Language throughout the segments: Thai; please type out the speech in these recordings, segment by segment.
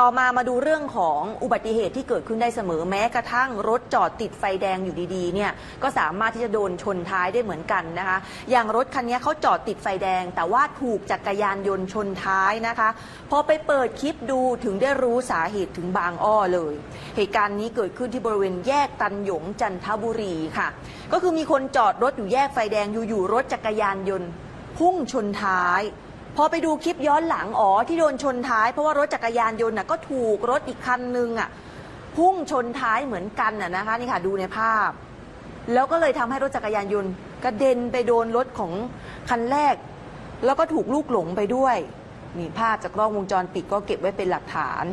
ต่อมามาดูเรื่องของอุบัติเหตุที่เกิดขึ้นได้เสมอแม้กระทั่งรถจอดติดไฟแดงอยู่ดีๆเนี่ยก็สามารถที่จะโดนชนท้ายได้เหมือนกันนะคะ อย่างรถคันนี้เขาจอดติดไฟแดง แต่ว่าถูกจักรยานยนต์ชนท้ายนะคะพอไปเปิดคลิปดูถึงได้รู้สาเหตุถึงบางอ้อเลย เหตุการณ์นี้เกิดขึ้นที่บริเวณแยกตันหยงจันทบุรีค่ะ ก็คือมีคนจอดรถอยู่แยกไฟแดงอยู่ๆรถจักรยานยนต์พุ่งชนท้าย พอไปดูคลิปย้อนหลังอ๋อที่โดนชนท้ายเพราะว่ารถจักรยานยนต์น่ะก็ถูกรถอีกคันนึงอะพุ่งชนท้ายเหมือนกันอะนะคะนี่ค่ะดูในภาพ แล้วก็เลยทำให้รถจักรยานยนต์กระเด็นไปโดนรถของคันแรก แล้วก็ถูกลูกหลงไปด้วยนี่ภาพจากกล้องวงจรปิดก็เก็บไว้เป็นหลักฐาน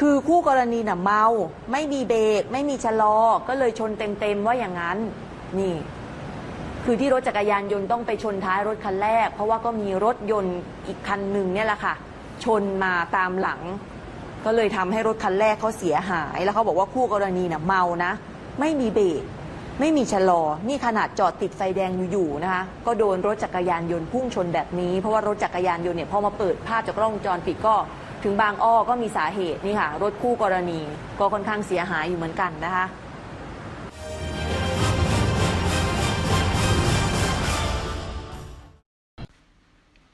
คือคู่กรณีน่ะเมา ไม่มีเบรกไม่มีชะลอ ก็เลยชนเต็มๆว่าอย่างนั้นนี่ คือที่รถจักรยานยนต์ต้องไปชนท้ายรถคันแรก เพราะว่าก็มีรถยนต์อีกคันหนึ่งเนี่ยแหละค่ะ ชนมาตามหลัง ก็เลยทำให้รถคันแรกเขาเสียหาย แล้วเขาบอกว่าคู่กรณีน่ะเมานะ ไม่มีเบรกไม่มีชะลอ นี่ขนาดจอดติดไฟแดงอยู่ๆนะคะ ก็โดนรถจักรยานยนต์พุ่งชนแบบนี้ เพราะว่ารถจักรยานยนต์เนี่ยพอมาเปิดภาพจากกล้องวงจรปิดก็ถึงบางอ้อก็มีสาเหตุนี่ค่ะ รถคู่กรณีก็ค่อนข้างเสียหายอยู่เหมือนกันนะคะ